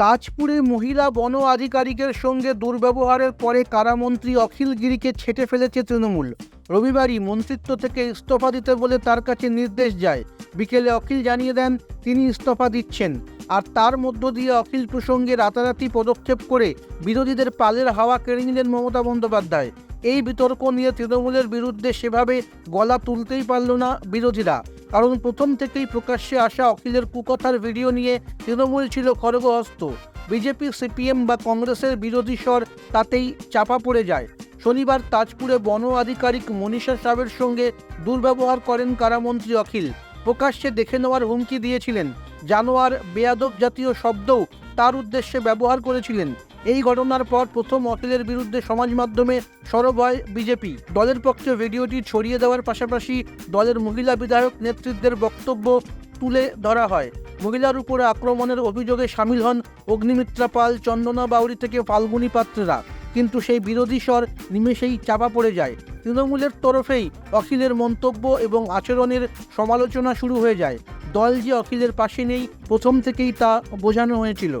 তাজপুরে মহিলা বন আধিকারিকের সঙ্গে দুর্ব্যবহারের পরে কারামন্ত্রী অখিল গিরিকে ছেটে ফেলেছে তৃণমূল। রবিবারই মন্ত্রিত্ব থেকে ইস্তফা দিতে বলে তার কাছে নির্দেশ যায়। বিকেলে অখিল জানিয়ে দেন, তিনি ইস্তফা দিচ্ছেন। আর তার মধ্য দিয়ে অখিল প্রসঙ্গে রাতারাতি পদক্ষেপ করে বিরোধীদের পালের হাওয়া কেড়ে নিলেন মমতা বন্দ্যোপাধ্যায়। এই বিতর্ক নিয়ে তৃণমূলের বিরুদ্ধে সেভাবে গলা তুলতেই পারল না বিরোধীরা। কারণ প্রথম থেকেই প্রকাশ্যে আসা অখিলের কুকথার ভিডিও নিয়ে তৃণমূল ছিল খড়গহস্ত। বিজেপি, সিপিএম বা কংগ্রেসের বিরোধী স্বর তাতেই চাপা পড়ে যায়। শনিবার তাজপুরে বন আধিকারিক মনীষা সাহের সঙ্গে দুর্ব্যবহার করেন কারামন্ত্রী অখিল। প্রকাশ্যে দেখে নেওয়ার হুমকি দিয়েছিলেন। জানোয়ার বেয়াদব জাতীয় শব্দও তার উদ্দেশ্যে ব্যবহার করেছিলেন। এই ঘটনার পর প্রথম অখিলের বিরুদ্ধে সমাজ মাধ্যমে সরব হয় বিজেপি। দলের পক্ষে ভিডিওটি ছড়িয়ে দেওয়ার পাশাপাশি দলের মহিলা বিধায়ক নেতৃত্বের বক্তব্য তুলে ধরা হয়। মহিলার উপরে আক্রমণের অভিযোগে সামিল হন অগ্নিমিত্রা পাল, চন্দনা বাউরি থেকে ফাল্গুনী পাত্রেরা। কিন্তু সেই বিরোধী স্বর নিমেষেই চাপা পড়ে যায়। তৃণমূলের তরফেই অখিলের মন্তব্য এবং আচরণের সমালোচনা শুরু হয়ে যায়। দল যে অখিলের পাশে নেই প্রথম থেকেই তা বোঝানো হয়েছিল।